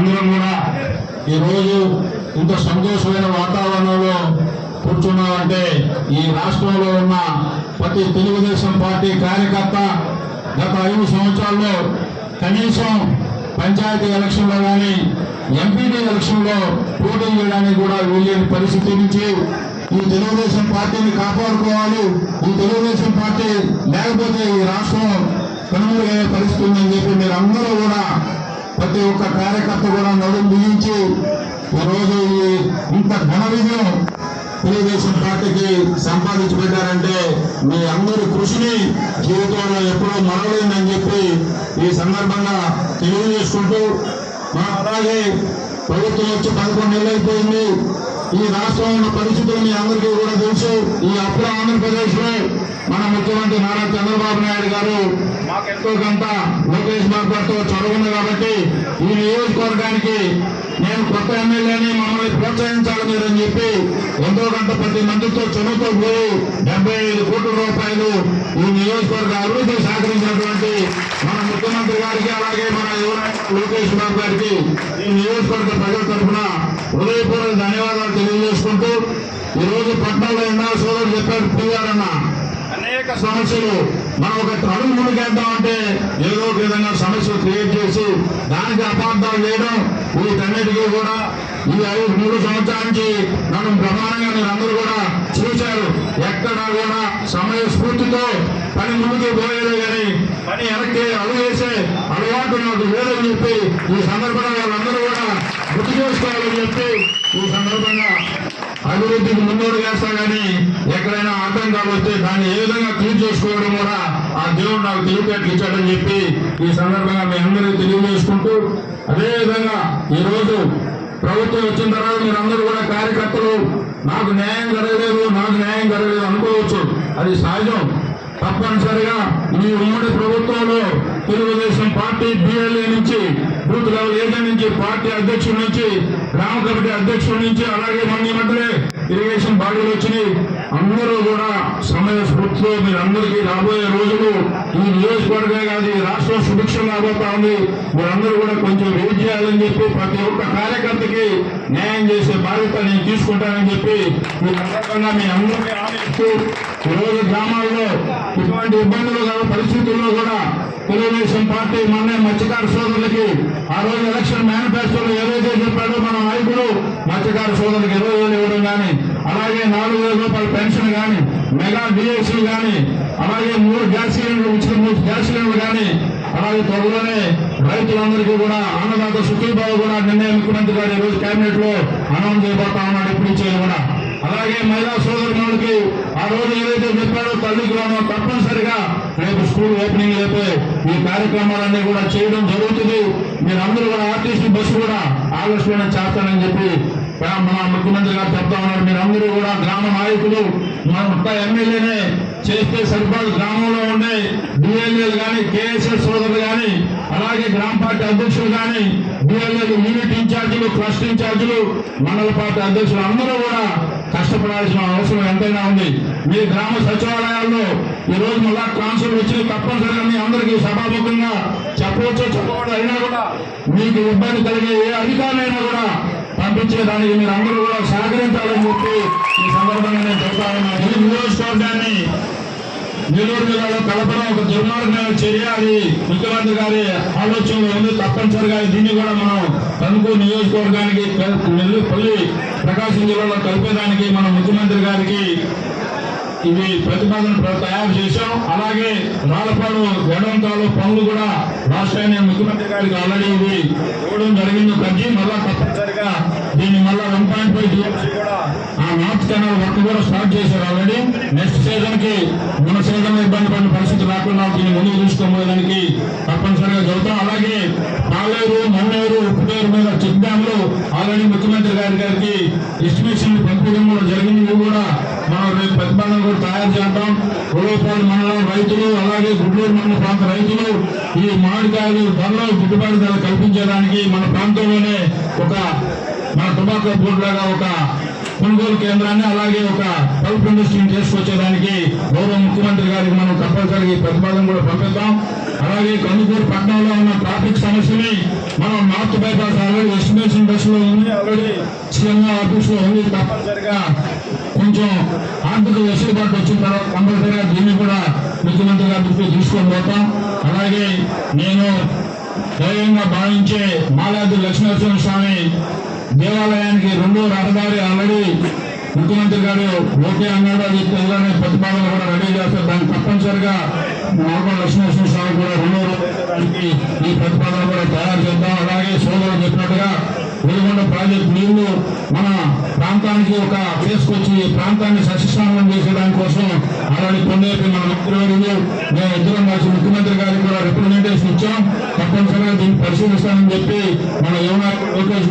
అందరం కూడా ఈరోజు ఇంత సంతోషమైన వాతావరణంలో కూర్చున్నామంటే ఈ రాష్ట్రంలో ఉన్న ప్రతి తెలుగుదేశం పార్టీ కార్యకర్త గత ఐదు సంవత్సరాల్లో కనీసం పంచాయతీ ఎలక్షన్లో కానీ ఎంపీడీ ఎలక్షన్లో పోటీ చేయడానికి కూడా వీళ్ళని పరిస్థితి నుంచి ఈ తెలుగుదేశం పార్టీని కాపాడుకోవాలి ఈ తెలుగుదేశం పార్టీ లేకపోతే ఈ రాష్ట్రం కనుమరుగయ్యే పరిస్థితి ఉందని చెప్పి మీరు అందరూ కూడా ప్రతి ఒక్క కార్యకర్త కూడా నడుము బిగించి ఈరోజు ఈ ఇంత ఘన విజయం తెలుగుదేశం పార్టీకి సంపాదించి పెట్టారంటే మీ అందరి కృషిని జీవితంలో ఎప్పుడూ మరవలేదని చెప్పి ఈ సందర్భంగా తెలియజేసుకుంటూ అలాగే ప్రభుత్వం వచ్చి పదకొండు నెలలు అయిపోయింది ఈ రాష్ట్రంలో ఉన్న పరిస్థితులు మీ అందరికీ కూడా తెలుసు. ఈ అప్పుడు ఆంధ్రప్రదేశ్లో ముఖ్యమంత్రి నారా చంద్రబాబు నాయుడు గారు మాకెంతో కొంత లోకేష్ బాబు గారితో చొరవ కాబట్టి ఈ నియోజకవర్గానికి నేను కొత్త ఎమ్మెల్యేని మమ్మల్ని ప్రోత్సహించాలి మీరు అని చెప్పి ఎంతో కొంత ప్రతి మందితో చొరవతో పోయి డెబ్బై ఐదు కోట్ల రూపాయలు ఈ నియోజకవర్గ అభివృద్ధికి సహకరించినటువంటి మన ముఖ్యమంత్రి గారికి అలాగే మన లోకేష్ బాబు గారికి ఈ నియోజకవర్గ ప్రజల తరఫున హృదయపూర్వక ధన్యవాదాలు తెలియజేసుకుంటూ ఈ రోజు పట్నంలో ఎన్నో సోదరులు చెప్పారు పిఆర్ అనేక సమస్యలు. మనం ఒక అడుగు ముందుకేద్దామంటే ఏదో ఒక విధంగా సమస్యలు క్రియేట్ చేసి దానికి అపార్థాలు చేయడం వీటన్నిటికీ కూడా ఈ ఐదు మూడు సంవత్సరాల నుంచి నన్ను ప్రమాణంగా మీరందరూ అందరూ కూడా చూశారు. ఎక్కడా కూడా సమయ స్ఫూర్తితో పని ముందుకు పోయేదే కానీ పని వెనక్కి అడుగు అలవాటు నాకు లేదని చెప్పి ఈ సందర్భంగా వాళ్ళందరూ కూడా గుర్తు చేసుకోవాలని చెప్పి ఈ సందర్భంగా అభివృద్ధికి ముందోడు వేస్తా గానీ ఎక్కడైనా ఆటంకాలు వస్తే దాన్ని ఏ విధంగా క్లీన్ చేసుకోవడం కూడా ఆ దేవుడు నాకు తెలివితేటలు ఇచ్చాడని చెప్పి ఈ సందర్భంగా మీ అందరికీ తెలియజేసుకుంటూ అదే విధంగా ఈ రోజు ప్రభుత్వం వచ్చిన తర్వాత మీరందరూ కూడా కార్యకర్తలు నాకు న్యాయం జరగలేదు నాకు న్యాయం జరగలేదు అనుకోవచ్చు. అది సహజం. తప్పనిసరిగా ఈ ఉమ్మడి ప్రభుత్వంలో తెలుగుదేశం పార్టీ బిఎల్ఏ నుంచి బూత్ లెవెల్ ఏజెంట్ నుంచి పార్టీ అధ్యక్షుడి నుంచి గ్రామ కమిటీ అధ్యక్షుడి నుంచి అలాగే మంది ఈ ఇరిగేషన్ బాడీలు వచ్చినాయి. అందరూ కూడా సమయ స్ఫూర్తితో మీరందరికీ రాబోయే రోజులు ఈ నియోజకవర్గం కాదు రాష్ట్రం సుభిక్షం రాబోతా ఉంది. మీరందరూ కూడా కొంచెం చెప్పి ప్రతి ఒక్క కార్యకర్తకి న్యాయం చేసే బాధ్యత నేను తీసుకుంటానని చెప్పి ఈ సందర్భంగా మీ అందరికీ ఆలోచిస్తూ ఈరోజు గ్రామాల్లో ఇటువంటి ఇబ్బందులు గల పరిస్థితుల్లో కూడా తెలుగుదేశం పార్టీ మొన్నే మత్స్యకార సోదరులకి ఆ రోజు ఎలక్షన్ మేనిఫెస్టోలో ఏదైతే చెప్పాడో మన నాయకుడు మత్స్యకార సోదరులకు ఇరవై వేలు ఇవ్వడం కానీ అలాగే నాలుగు వేల రూపాయల పెన్షన్ కానీ మెగా డిఎస్సీ కానీ అలాగే మూడు గ్యాస్ సిలిండర్లు ఉచిత మూడు గ్యాస్ సిలిండర్లు కానీ అలాగే త్వరలోనే రైతులందరికీ కూడా అన్నదాత సుఖీబాబు కూడా నిర్ణయం ముఖ్యమంత్రి గారు ఈ రోజు కేబినెట్లో అనౌన్స్ చేయబోతా ఉన్నాడు ఇప్పుడు ఇచ్చేది కూడా. అలాగే మహిళా సోదరులకి ఆ రోజు ఏదైతే చెప్పాడో తల్లికి లోనో తప్పనిసరిగా రేపు స్కూల్ ఓపెనింగ్ లేపే ఈ కార్యక్రమాలన్నీ కూడా చేయడం జరుగుతుంది. మీరందరూ కూడా ఆర్టీసీ బస్సు కూడా ఆగస్టులోనే చేస్తానని చెప్పి మన ముఖ్యమంత్రి గారు చెప్తా ఉన్నారు. మీరందరూ కూడా గ్రామ నాయకులు మన ఎమ్మెల్యేనే చేస్తే సరిపడు గ్రామంలో ఉండే డిఎల్ఏలు కానీ కేఎస్ఎస్ సోదరులు కానీ అలాగే గ్రామ పార్టీ అధ్యక్షులు కానీ డిఎల్ఏలు యూనిట్ ఇన్ఛార్జీలు ట్రస్ట్ ఇన్ఛార్జీలు మండల పార్టీ అధ్యక్షులు అందరూ కూడా కష్టపడాల్సిన అవసరం ఎంతైనా ఉంది. మీ గ్రామ సచివాలయాల్లో ఈ రోజు మళ్ళా కాన్సూల్ వచ్చి తప్పనిసరిగా మీ అందరికీ సభాముఖంగా చెప్పవచ్చు చెప్పకూడదు అయినా కూడా మీకు ఇబ్బంది కలిగే ఏ అధికారులైనా కూడా పంపించే దానికి మీరు అందరూ కూడా సహకరించాలని చెప్పి ఈ సందర్భంగా నేను చెప్తా ఉన్నాను ఈ నియోజకవర్గాన్ని నెల్లూరు జిల్లాలో కలపడం ఒక దుర్మార్గమైన చర్య. అది ముఖ్యమంత్రి గారి ఆలోచనలో ఉంది. తప్పనిసరిగా దీన్ని కూడా మనం తణుకు నియోజకవర్గానికి నెల్లూరు పల్లి ప్రకాశం జిల్లాలో కలిపేదానికి మన ముఖ్యమంత్రి గారికి ఇది ప్రతిపాదన తయారు చేశాం. అలాగే రాళ్ళపాడు వేడంతాలు పనులు కూడా రాష్ట్రాన్ని ముఖ్యమంత్రి గారికి ఆల్రెడీ ఇది ఇవ్వడం జరిగింది. తగ్గి మళ్ళా తప్పనిసరిగా వన్ పాయింట్ కూడా ఆ నార్త్ కెనాల్ వర్క్ కూడా స్టార్ట్ చేశారు ఆల్రెడీ. నెక్స్ట్ సీజన్కి మన సీజన్ ఇబ్బంది పడిన పరిస్థితి రాకుండా దీన్ని ముందుకు తీసుకోవడానికి తప్పనిసరిగా చదువుతాం అలాగే పాలేరు మన్నేరు ఉప్పుటేరు మీద చెక్ డ్యామ్లు ఆల్రెడీ ముఖ్యమంత్రి గారి గారికి ఎస్టిమేషన్ పంపించడం కూడా జరిగింది. ఇవి కూడా మనం రేపు ప్రతిపాదన కూడా తయారు చేద్దాం. గొడవపాడు మండలం రైతులు అలాగే గుడ్లూరు మండల ప్రాంత రైతులు ఈ మామిడికాయలు ధరలో గిట్టుబాటు ధర కల్పించడానికి మన ప్రాంతంలోనే ఒక మన టొబాకో బోర్డు లాగా ఒక కొనుగోలు కేంద్రాన్ని అలాగే ఒక పల్ప్ ఇండస్ట్రీని తీసుకొచ్చేదానికి గౌరవ ముఖ్యమంత్రి గారికి మనం తప్పనిసరిగా ఈ ప్రతిపాదన కూడా పంపిద్దాం. అలాగే కందుకూరు పట్టణంలో ఉన్న ట్రాఫిక్ సమస్యని మనం నార్త్ బైపాస్ ఆల్రెడీ ఎస్టిమేషన్ దశలో ఉంది. ఆల్రెడీ సీఎం ఆఫీస్లో ఉంది. తప్పనిసరిగా కొంచెం ఆర్థిక వెసులుబాటు వచ్చిన తర్వాత కంపల్సరిగా దీన్ని కూడా ముఖ్యమంత్రి గారి దృష్టికి తీసుకొని పోతాం. అలాగే నేను ధైర్యంగా భావించే మాలాది లక్ష్మీనరసింహ స్వామి దేవాలయానికి రెండో రహదారి ఆల్రెడీ ముఖ్యమంత్రి గారు ఓకే అన్నాడు. అది తెల్లని ప్రతిపాదన కూడా రెడీ చేస్తారు. దాన్ని తప్పనిసరిగా నార్మల్ లక్ష్మీనరసింహ స్వామి కూడా రెండో రోజు ఈ ప్రతిపాదన కూడా తయారు చేద్దాం. అలాగే సోదరులు చెప్పినట్టుగా వెలుగొండ ప్రాజెక్టు నీళ్ళు మన ప్రాంతానికి ఒక తీసుకొచ్చి ఈ ప్రాంతాన్ని సస్యశ్యామలం చేసేదాని కోసం అలాంటి పొందేపి మన మంత్రివర్యులు మేము ఇద్దరం కలిసి ముఖ్యమంత్రి గారికి కూడా రిప్రజెంటేషన్ ఇచ్చాం. తప్పనిసరిగా దీన్ని పరిశీలిస్తానని చెప్పి మన యువన లోకేష్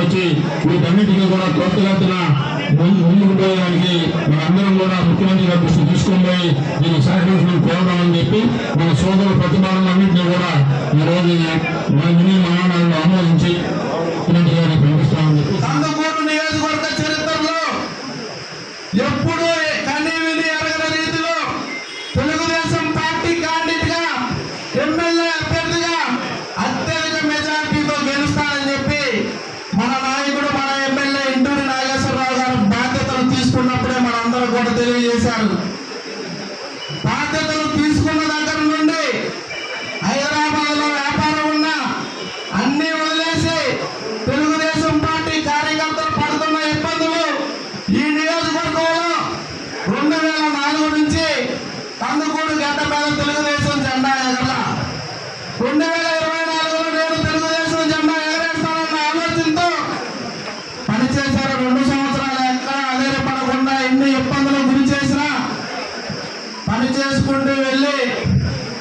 ప్రతిపాదన వచ్చి వీటన్నిటికీ కూడా త్వరితగతిన ముందుకు పోయడానికి మనందరం కూడా ముఖ్యమంత్రి గారి దృష్టి తీసుకొని పోయి దీనికి సహకరించడం కోరదామని చెప్పి మన సోదరుల ప్రతిపాదనలన్నింటినీ కూడా ఈ రోజు మన మినీ మహానాడులో ఆమోదించి ముఖ్యమంత్రి గారికి పంపిస్తామని చెప్పి சார்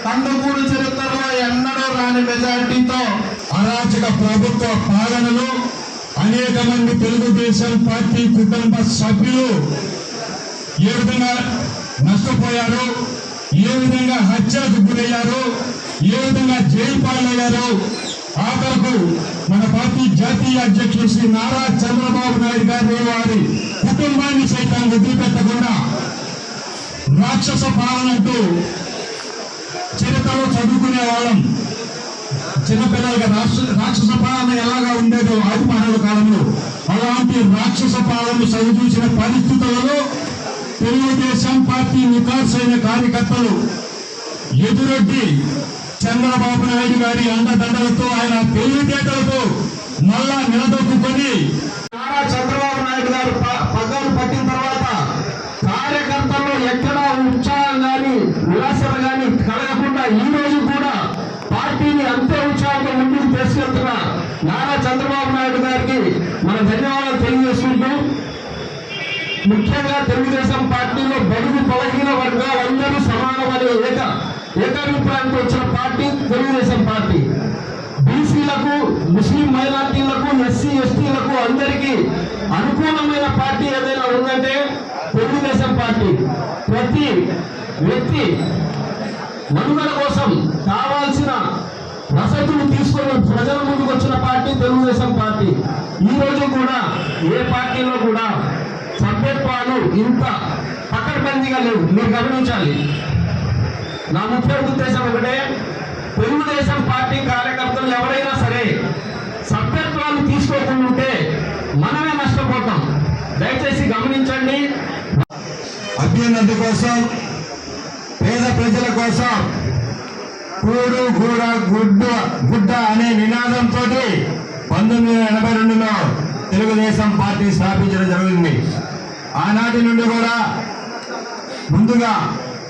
కందుకూరు చరిత్రలో ఎన్నడూ రాని మెజార్టీతో అరాచక ప్రభుత్వ పాలనలో అనేక మంది తెలుగుదేశం పార్టీ కుటుంబ సభ్యులు ఏ విధంగా నష్టపోయారు? ఏ విధంగా హత్యకు గురయ్యారు? ఏ విధంగా జైలు పాలయ్యారు? ఆఖరకు మన పార్టీ జాతీయ అధ్యక్షుడు శ్రీ నారా చంద్రబాబు నాయుడు గారి వారి కుటుంబాన్ని సైతం వదిలిపెట్టకుండా రాక్షస పాలనంటూ అంటూ చరిత్రలో చదువుకునే వాళ్ళం. చిన్నపిల్లలుగా రాక్ష రాక్షస పాలన ఎలాగా ఉండేదో ఆది కాలంలో అలాంటి రాక్షస పాలన సరిచూసిన పరిస్థితులలో తెలుగుదేశం పార్టీ నికార్సైన కార్యకర్తలు ఎదురొడ్డి చంద్రబాబు నాయుడు గారి అండదండలతో ఆయన తెలివితేటలతో మళ్ళా నిలదొక్కుని నారా చంద్రబాబు నాయుడు గారు పగ్గాలు పట్టిన తర్వాత కార్యకర్తల్లో ఎక్కడా ఉత్సాహం కానీ నిరాశలు కానీ కలగకుండా ఈ రోజు కూడా పార్టీని అంతే ఉత్సాహంతో ముందుకు నారా చంద్రబాబు నాయుడు గారికి మన ధన్యవాదాలు తెలియజేసుకుంటూ ముఖ్యంగా తెలుగుదేశం పార్టీలో బడుగు బలహీన వర్గాలందరూ సమానమనే ఏక ఏకాభిప్రాయంతో వచ్చిన పార్టీ తెలుగుదేశం పార్టీ. బీసీలకు ముస్లిం మైనార్టీలకు ఎస్సీ ఎస్టీలకు అందరికీ అనుకూలమైన పార్టీ ఏదైనా ఉందంటే తెలుగుదేశం పార్టీ. ప్రతి వ్యక్తి మనుగడ కోసం కావాల్సిన వసతులు తీసుకున్న ప్రజల ముందుకు వచ్చిన పార్టీ తెలుగుదేశం పార్టీ. ఈ రోజు కూడా ఏ పార్టీలో కూడా సభ్యత్వాలు ఇంత పకడ్బందీగా లేవు. మీరు గమనించాలి. నా ముఖ్య ఉద్దేశం ఒకటే తెలుగుదేశం పార్టీ కార్యకర్తలు ఎవరైనా సరే సభ్యత్వాలు తీసుకోకుండా ఉంటే మనమే నష్టపోతాం. దయచేసి గమనించండి. అభ్యున్నతి కోసం పేద ప్రజల కోసం కూడు కూడ గుడ్డ గుడ్డ అనే నినాదంతో పంతొమ్మిది వందల ఎనభై రెండులో తెలుగుదేశం పార్టీ స్థాపించడం జరిగింది. ఆనాటి నుండి కూడా ముందుగా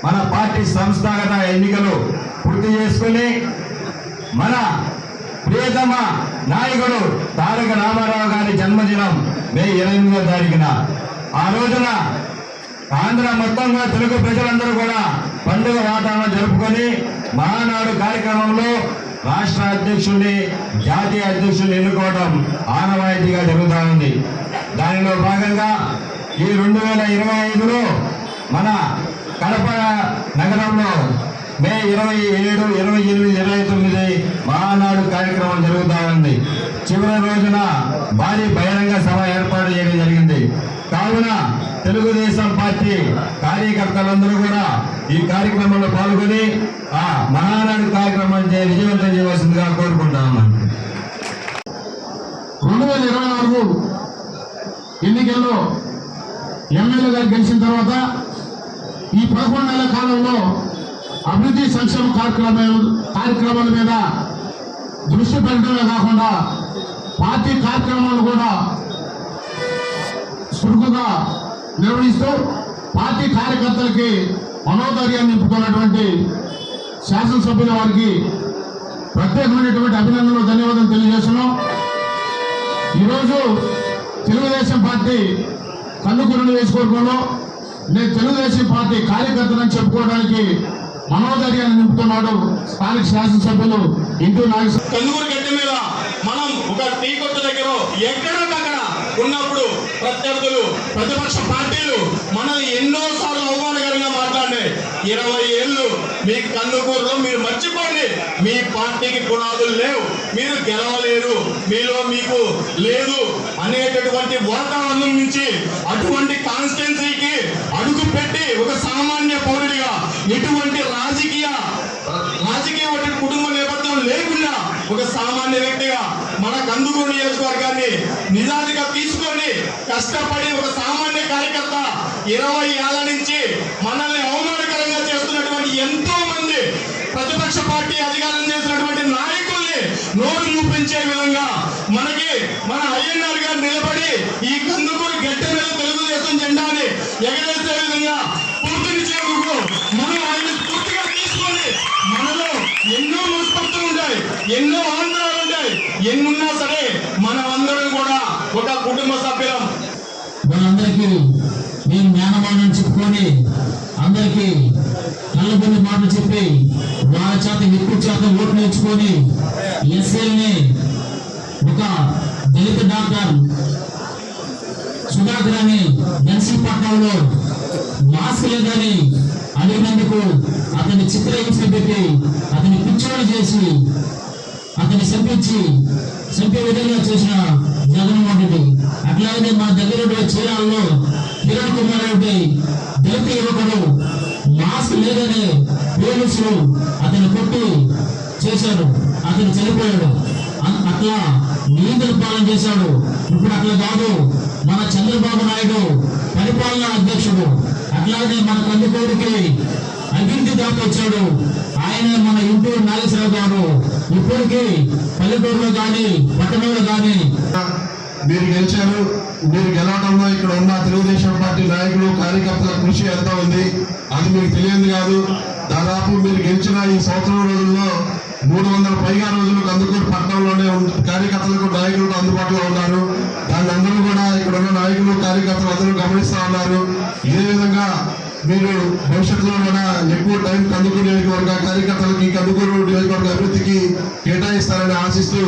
మన పార్టీ సంస్థాగత ఎన్నికలు పూర్తి చేసుకుని మన ప్రియతమ నాయకుడు తారక రామారావు గారి జన్మదినం మే ఎనిమిదో తారీఖున. ఆ రోజున ఆంధ్ర మొత్తంగా తెలుగు ప్రజలందరూ కూడా పండుగ వాతావరణం జరుపుకొని మహానాడు కార్యక్రమంలో రాష్ట్ర అధ్యక్షుడిని జాతీయ అధ్యక్షుడిని ఎన్నుకోవడం ఆనవాయితీగా జరుగుతూ ఉంది. దానిలో భాగంగా ఈ రెండు వేల ఇరవై ఐదులో మన కడప నగరంలో మే ఇరవై ఏడు ఇరవై ఎనిమిది ఇరవై తొమ్మిది మహానాడు కార్యక్రమం జరుగుతూ ఉంది. చివరి రోజున భారీ బహిరంగ సభ ఏర్పాటు చేయడం జరిగింది. కావున తెలుగుదేశం పార్టీ కార్యకర్తలందరూ కూడా ఈ కార్యక్రమంలో పాల్గొని ఆ మహానాడు కార్యక్రమాన్ని విజయవంతం చేయవలసిందిగా కోరుకుంటా రెండు వేల ఇరవై నాలుగు ఎన్నికల్లో ఎమ్మెల్యేగా గెలిచిన తర్వాత ఈ పదకొండు నెలల కాలంలో అభివృద్ధి సంక్షేమ కార్యక్రమాలు కార్యక్రమాల మీద దృష్టి పెట్టడమే కాకుండా పార్టీ కార్యక్రమాలు కూడా చురుకుగా నిర్వహిస్తూ పార్టీ కార్యకర్తలకి మనోధైర్యాన్ని నింపుకున్నటువంటి శాసనసభ్యుల వారికి ప్రత్యేకమైనటువంటి అభినందనలు ధన్యవాదాలు తెలియజేస్తున్నాం. ఈరోజు తెలుగుదేశం పార్టీ కన్నుకురుడు నియోజకవర్గంలో నేను తెలుగుదేశం పార్టీ కార్యకర్తనని చెప్పుకోవడానికి మనోధైర్యాన్ని నింపుతున్నాడు స్థానిక శాసనసభ్యులు ఇంటూ నాగేశ్వర కందుకూరు గడ్డ మీద మనం ఒక టీ కొట్టు దగ్గర ఎక్కడో ఉన్నప్పుడు ప్రత్యర్థులు ప్రతిపక్ష పార్టీలు మనల్ని ఎన్నో సార్లు ఇరవై ఏళ్ళు మీ కన్నుకూరులో మీరు మర్చిపోండి. మీ పార్టీకి పునాదులు లేవు. మీరు గెలవలేరు. మీలో మీకు లేదు అనేటటువంటి వాతావరణం నుంచి అటువంటి కాన్స్టిట్యున్సీకి అడుగు పెట్టి ఒక సామాన్య పౌరుడిగా ఎటువంటి రాజకీయ రాజకీయ ఒకటి కుటుంబ నేపథ్యం లేకుండా ఒక సామాన్య వ్యక్తిగా మన కందుకూరు నియోజకవర్గాన్ని నిజానిగా తీసుకొని కష్టపడి ఒక సామాన్య కార్యకర్త ఇరవై ఏళ్ళ నుంచి మనల్ని అవమానకరంగా చేస్తున్నటువంటి ఎంతో మంది ప్రతిపక్ష పార్టీ అధికారం చేసినటువంటి నాయకుల్ని నోరు చూపించే విధంగా మనకి మన అయ్యన్నార్ గారు నిలబడి ఈ కందుకూరు గడ్డ మీద తెలుగుదేశం జెండాని ఎగరేసే విధంగా పూర్తిని చేరుకు మనం ఆయన పూర్తిగా తీసుకొని మనలో ఎన్నో మనస్పర్తులు ఉంటాయి ఎన్నో ఆంధ్ర ఎన్నున్నా సరే మనం అందరం కూడా ఒక కుటుంబ సభ్యులం. వాళ్ళందరికీ నేను జ్ఞానమానం చెప్పుకొని అందరికీ కళ్ళబొల్లి మాటలు చెప్పి వాళ్ళ చేత ఎక్కువ చేత ఓట్లు నేర్చుకొని ఎస్ఎల్ని ఒక దళిత డాక్టర్ సుధాకర్ అని ఎన్సీ పట్నంలో మాస్క్ లేదని అడిగినందుకు అతన్ని చిత్రహింస పెట్టి అతన్ని పిచ్చోడు చేసి అతన్ని చంపించి చంపే విధంగా చేసిన జగన్మోహన్ రెడ్డి. అట్లాగే మా దగ్గర ఉండే చీరాల్లో కిరణ్ కుమార్ రెడ్డి దళిత యువకుడు మాస్క్ లేదనే పోలీసులు అతన్ని కొట్టి చేశాడు అతను చనిపోయాడు. అట్లా నియంత్రణ పాలన చేశాడు. ఇప్పుడు అట్లా కాదు. మన చంద్రబాబు నాయుడు పరిపాలనా అధ్యక్షుడు. అట్లాగే మన కందుకోడికి అభివృద్ధి దాకా వచ్చాడు ఆయన మన ఇంటూరు నాగేశ్వరరావు గారు. ఇప్పటికీ పల్లెటూరులో కానీ పట్టణంలో కానీ. మీరు గెలిచారు. మీరు గెలవడంలో ఇక్కడ ఉన్న తెలుగుదేశం పార్టీ నాయకులు కార్యకర్తల కృషి ఎంత ఉంది అది మీకు తెలియదు కాదు. దాదాపు మీరు గెలిచిన ఈ సంవత్సరం రోజుల్లో మూడు వందల పైగా రోజులు అందుకూరు పట్టణంలోనే కార్యకర్తలకు నాయకులకు అందుబాటులో ఉన్నారు. దాన్ని అందరూ కూడా ఇక్కడ ఉన్న నాయకులు కార్యకర్తలు అందరూ గమనిస్తూ ఉన్నారు. ఇదే విధంగా మీరు భవిష్యత్తులో కూడా ఎక్కువ టైం కందుకూరు నియోజకవర్గ కార్యకర్తలకి కందుకూరు నియోజకవర్గ అభివృద్ధికి కేటాయిస్తారని ఆశిస్తూ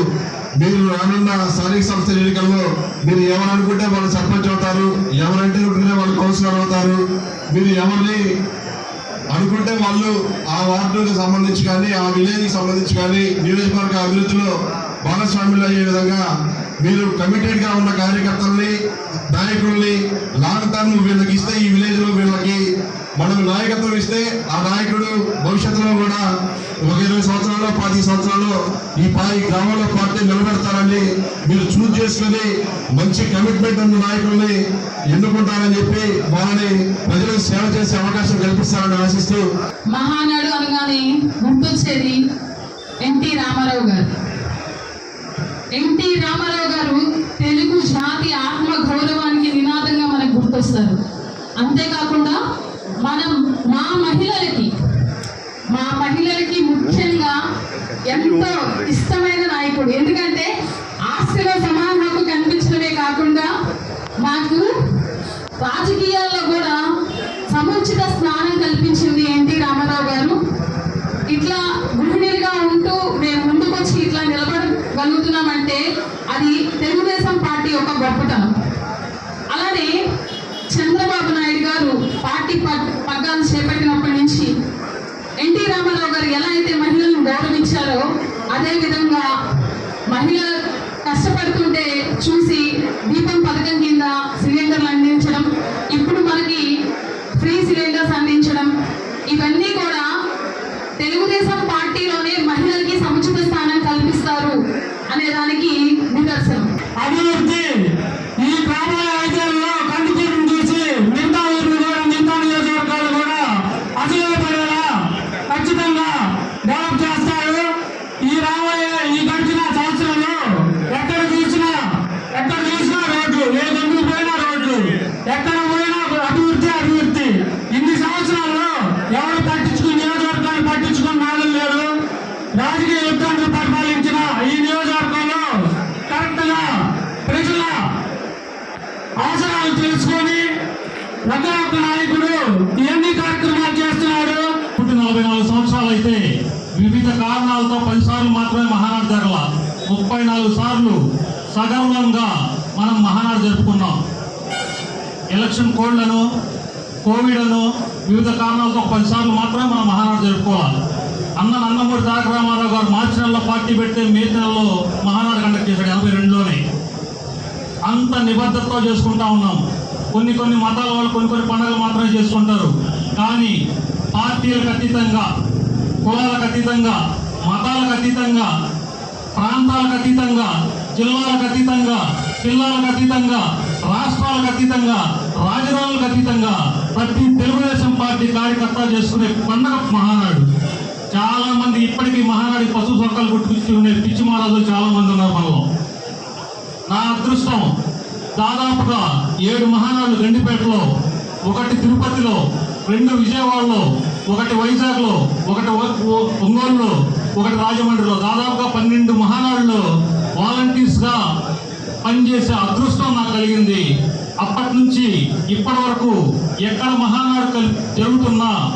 మీరు రానున్న స్థానిక సంస్థల ఎన్నికల్లో మీరు ఎవరనుకుంటే వాళ్ళు సర్పంచ్ అవుతారు ఎవరంటే ఉంటేనే వాళ్ళు కౌన్సిలర్ అవుతారు. మీరు ఎవరిని అనుకుంటే వాళ్ళు ఆ వార్డుకి సంబంధించి కానీ ఆ విలేజ్కి సంబంధించి కానీ నియోజకవర్గ అభివృద్ధిలో భాగస్వాములు అయ్యే విధంగా మీరు కమిటెడ్గా ఉన్న కార్యకర్తల్ని నాయకుల్ని లాంగ్ టర్మ్ వీళ్ళకి ఇస్తే ఈ విలేజ్లో వీళ్ళకి మనం నాయకత్వం ఇస్తే ఆ నాయకుడు భవిష్యత్తులో కూడా ఒక ఇరవై సంవత్సరాలు పది సంవత్సరాలు ఈ పది గ్రామంలో పార్టీ నిలబెడతారని మీరు చూజ్ చేసుకుని మంచి కమిట్మెంట్ ఉన్న నాయకుల్ని ఎన్నుకుంటారని చెప్పి వాళ్ళని ప్రజలకు సేవ చేసే అవకాశం కల్పిస్తారని ఆశిస్తూ మహానాడు అనగానే గుర్తొచ్చేది ఎన్టీ రామారావు గారు. ఎన్టీ రామారావు గారు తెలుగు జాతి ఆత్మ ముందుకొస్తారు అంతేకాకుండా మనం మా మహిళలకి మా మహిళలకి ముఖ్యంగా ఎంతో ఇష్టమైన నాయకుడు. ఎందుకంటే ఆస్తిలో సమాన హక్కు కనిపించడమే కాకుండా మాకు రాజకీయాల్లో కూడా సముచిత స్నానం కల్పించింది ఎన్టీ రామారావు గారు. ఇట్లా గృహిణులుగా ఉంటూ మేము ముందుకొచ్చి ఇట్లా నిలబడగలుగుతున్నామంటే అది తెలుగుదేశం పార్టీ యొక్క గొప్పతనం. అలానే చంద్రబాబు నాయుడు గారు పార్టీ పగ్గాలు చేపట్టినప్పటి నుంచి ఎన్టీ రామారావు గారు ఎలా అయితే మహిళలను గౌరవించారో అదే విధంగా మహిళ కష్టపడుతుంటే చూసి దీపం పథకం కింద సిలిండర్లు అందించడం ఇప్పుడు మనకి ఫ్రీ సిలిండర్స్ అందించడం ఇవన్నీ కూడా తెలుగుదేశం పార్టీలోనే మహిళలకి సముచిత స్థానం కల్పిస్తారు అనే దానికి నిదర్శనం. అభివృద్ధి ఈ రాబోయే ఐదేళ్ళలో కందుకూరును చూసి మిగతా ఊర్లు కూడా మిగతా నియోజకవర్గాలు కూడా అసూయపడేలా ఖచ్చితంగా డెవలప్ చేస్తారు ఈ రాబోయే ఈ గడిచిన సంవత్సరంలో ఎక్కడ చూసినా ఎక్కడ చూసినా రోడ్లు ఏ గంటలు పోయినా రోడ్లు ఎక్కడ పోయినా అభివృద్ధి అభివృద్ధి ఇన్ని సంవత్సరాల్లో ఎవరు పట్టించుకుని నియోజకవర్గాన్ని పట్టించుకుని నాళ్ళు లేరు రాజకీయ యుద్ధాన్ని పరిపాలించిన ఈ నియోజకవర్గంలో కరెక్ట్గా ప్రజల అవసరాలు తెలుసుకొని ఒక ఒక నాయకుడు ఎన్ని కార్యక్రమాలు చేస్తున్నాడు. పుట్టిన నలభై నాలుగు సంవత్సరాలు అయితే వివిధ కారణాలతో పదిసార్లు మాత్రమే మహానాడు జరగల. ముప్పై నాలుగు సార్లు సగర్వంగా మనం మహానాడు జరుపుకున్నాం. ఎలక్షన్ కోడ్లను కోవిడ్ అను వివిధ కారణాలతో ఒక పదిసార్లు మాత్రమే మనం మహానాడు జరుపుకోవాలి. అన్న నందమూరి తారక రామారావు గారు మార్చి నెలలో పార్టీ పెడితే మే నెలలో మహానాడు కండక్ట్ చేశాడు ఎనభై రెండులోనే. అంత నిబద్ధతతో చేసుకుంటా ఉన్నాం. కొన్ని కొన్ని మతాల వాళ్ళు కొన్ని కొన్ని పండుగలు మాత్రమే చేసుకుంటారు. కానీ పార్టీలకు అతీతంగా కులాలకు అతీతంగా మతాలకు అతీతంగా ప్రాంతాలకు అతీతంగా జిల్లాలకు అతీతంగా జిల్లాలకు అతీతంగా రాష్ట్రాలకు అతీతంగా రాజధానులకు అతీతంగా ప్రతి తెలుగుదేశం పార్టీ కార్యకర్త చేసుకునే పండగ మహానాడు. చాలా మంది ఇప్పటికీ మహానాడి పశు సొక్కలు కొట్టుకునే పిచ్చి మహారాజులు చాలా మంది ఉన్నారు మనలో. నా అదృష్టం దాదాపుగా ఏడు మహానాడు గండిపేటలో ఒకటి తిరుపతిలో రెండు విజయవాడలో ఒకటి వైజాగ్లో ఒకటి ఒంగోలులో ఒకటి రాజమండ్రిలో. దాదాపుగా పన్నెండు మహానాడులో వాలంటీర్స్గా పనిచేసే అదృష్టం నాకు కలిగింది. అప్పటి నుంచి ఇప్పటి వరకు ఎక్కడ మహానాడు కల్- జరుగుతున్నా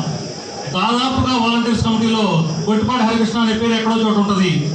దాదాపుగా వాలంటీర్స్ కమిటీలో గొట్టిపాటి హరికృష్ణ అనే పేరు ఎక్కడో చోట ఉంటుంది.